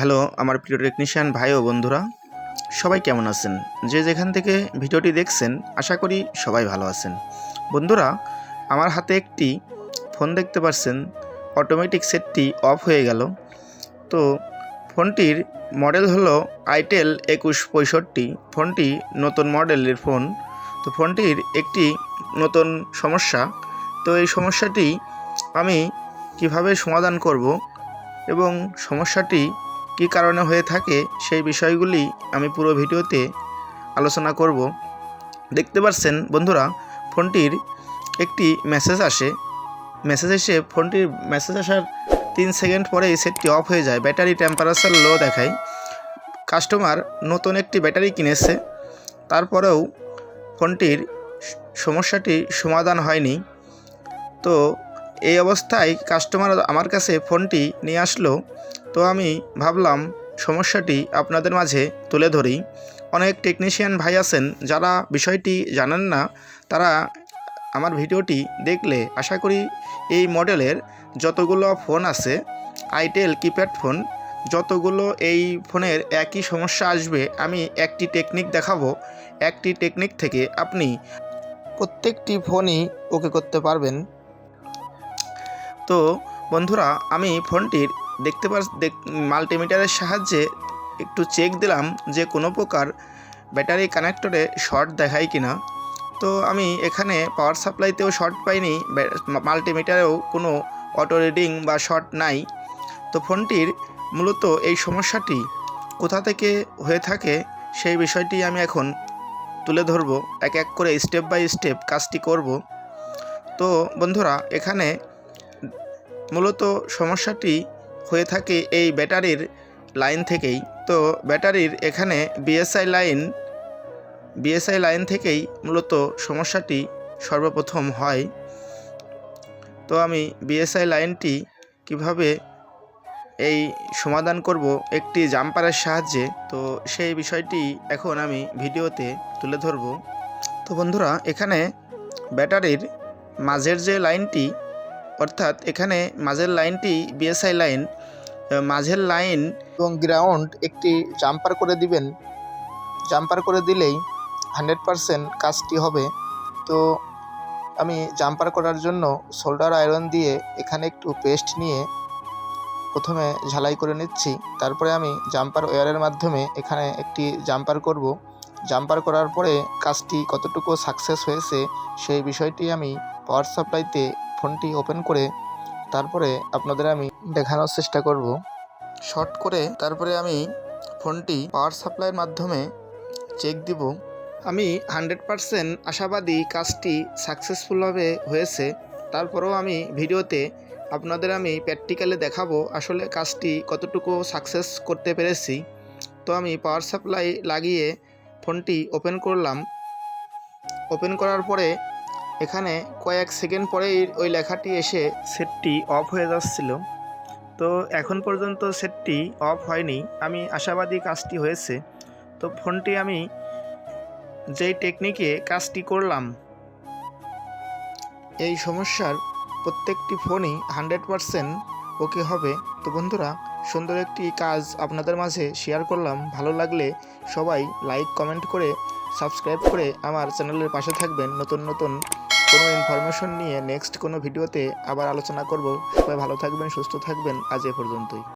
Hello, আমার প্রিয় technician ভাই ও বন্ধুরা। সবাই কেমন আছেন? যে যেখান থেকে ভিডিওটি দেখছেন, আশা করি সবাই ভালো আছেন। বন্ধুরা, আমার হাতে একটি ফোন দেখতে পাচ্ছেন। অটোমেটিক সেটটি অফ হয়ে গেল। তো ফোনটির মডেল হলো আইটেল একুশ পঁয়ষট্টি। ফোনটি নতুন মডেলের ফোন তো ফোনটির একটি নতুন সমস্যা। তো, এই সমস্যাটি আমি কীভাবে সমাধান করব এবং সমস্যাটি কী কারণে হয়ে থাকে সেই বিষয়গুলি আমি পুরো ভিডিওতে আলোচনা করব। দেখতে পাচ্ছেন বন্ধুরা, ফোনটির একটি মেসেজ আসে। মেসেজ এসে ফোনটির মেসেজ আসার তিন সেকেন্ড পরেই সেটটি অফ হয়ে যায়। ব্যাটারি টেম্পারেচার লো দেখায়। কাস্টমার নতুন একটি ব্যাটারি কিনেছে। তারপরেও ফোনটির সমস্যাটি সমাধান হয়নি। তো এই অবস্থায় কাস্টমার আমার কাছে ফোনটি নিয়ে আসলো। তো আমি ভাবলাম সমস্যাটি আপনাদের মাঝে তুলে ধরি। অনেক টেকনিশিয়ান ভাই আছেন যারা বিষয়টি জানেন না, তারা আমার ভিডিওটি দেখলে আশা করি এই মডেলের যতগুলো ফোন আছে, আইটেল কিপ্যাড ফোন, যতগুলো এই ফোনের একই সমস্যা আসবে, আমি একটি টেকনিক দেখাবো। একটি টেকনিক থেকে আপনি প্রত্যেকটি ফোনই ওকে করতে পারবেন। তো বন্ধুরা, আমি ফোনটির দেখতে পার মাল্টিমিটারের সাহায্যে একটু চেক দিলাম যে কোনো প্রকার ব্যাটারি কানেক্টরে শর্ট দেখায় কিনা। তো আমি এখানে পাওয়ার সাপ্লাইতেও শর্ট পাইনি মাল্টিমিটারেও কোনো অটো রিডিং বা শর্ট নাই। তো ফোনটির মূলত এই সমস্যাটি কোথা থেকে হয়ে থাকে সেই বিষয়টি আমি এখন তুলে ধরবো, এক এক করে স্টেপ বাই স্টেপ কাজটি করব। তো বন্ধুরা, এখানে মূলত সমস্যাটি হয়ে থাকে এই ব্যাটারির লাইন থেকেই। তো ব্যাটারির এখানে বিএসআই লাইন বিএসআই লাইন থেকেই মূলত সমস্যাটি সর্বপ্রথম হয়। তো আমি বিএসআই লাইনটি কীভাবে এই সমাধান করব একটি জাম্পারের সাহায্যে, তো সেই বিষয়টি এখন আমি ভিডিওতে তুলে ধরব। তো বন্ধুরা, এখানে ব্যাটারির মাঝের যে লাইনটি, অর্থাৎ এখানে মাঝের লাইনটি বিএসআই লাইন মাঝের লাইন এবং গ্রাউন্ড একটি জাম্পার করে দিবেন। জাম্পার করে দিলেই হান্ড্রেড পারসেন্ট কাজটি হবে। তো আমি জাম্পার করার জন্য সোল্ডার আয়রন দিয়ে এখানে একটু পেস্ট নিয়ে প্রথমে ঝালাই করে নিচ্ছি। তারপরে আমি জাম্পার ওয়ারের মাধ্যমে এখানে একটি জাম্পার করব। জাম্পার করার পরে কাজটি কতটুকু সাকসেস হয়েছে সেই বিষয়টি আমি পাওয়ার সাপ্লাইতে ফোনটি ওপেন করে তারপরে আপনাদের আমি দেখানোর চেষ্টা করব। শর্ট করে তারপরে আমি ফোনটি পাওয়ার সাপ্লাইয়ের মাধ্যমে চেক দিব। আমি হান্ড্রেড পারসেন্ট আশাবাদী কাজটি সাকসেসফুলভাবে হয়েছে। তারপরেও আমি ভিডিওতে আপনাদের আমি প্র্যাকটিক্যালে দেখাবো আসলে কাজটি কতটুকু সাকসেস করতে পেরেছি। তো আমি পাওয়ার সাপ্লাই লাগিয়ে ফোনটি ওপেন করলাম। ওপেন করার পরে এখানে কয়েক সেকেন্ড পরেই ওই লেখাটি এসে সেটটি অফ হয়ে যাচ্ছিল। তো এখন পর্যন্ত সেটটি অফ হয়নি। আমি আশাবাদী কাজটি হয়েছে। তো ফোনটি আমি যেই টেকনিকে কাজটি করলাম, এই সমস্যার প্রত্যেকটি ফোনই হান্ড্রেড পারসেন্ট ওকে হবে। তো বন্ধুরা, সুন্দর একটি কাজ আপনাদের মাঝে শেয়ার করলাম। ভালো লাগলে সবাই লাইক, কমেন্ট করে সাবস্ক্রাইব করে আমার চ্যানেলের পাশে থাকবেন। নতুন নতুন কোনো ইনফরমেশন নিয়ে নেক্সট কোনো ভিডিওতে আবার আলোচনা করব। সবাই ভালো থাকবেন, সুস্থ থাকবেন। আজ এ পর্যন্তই।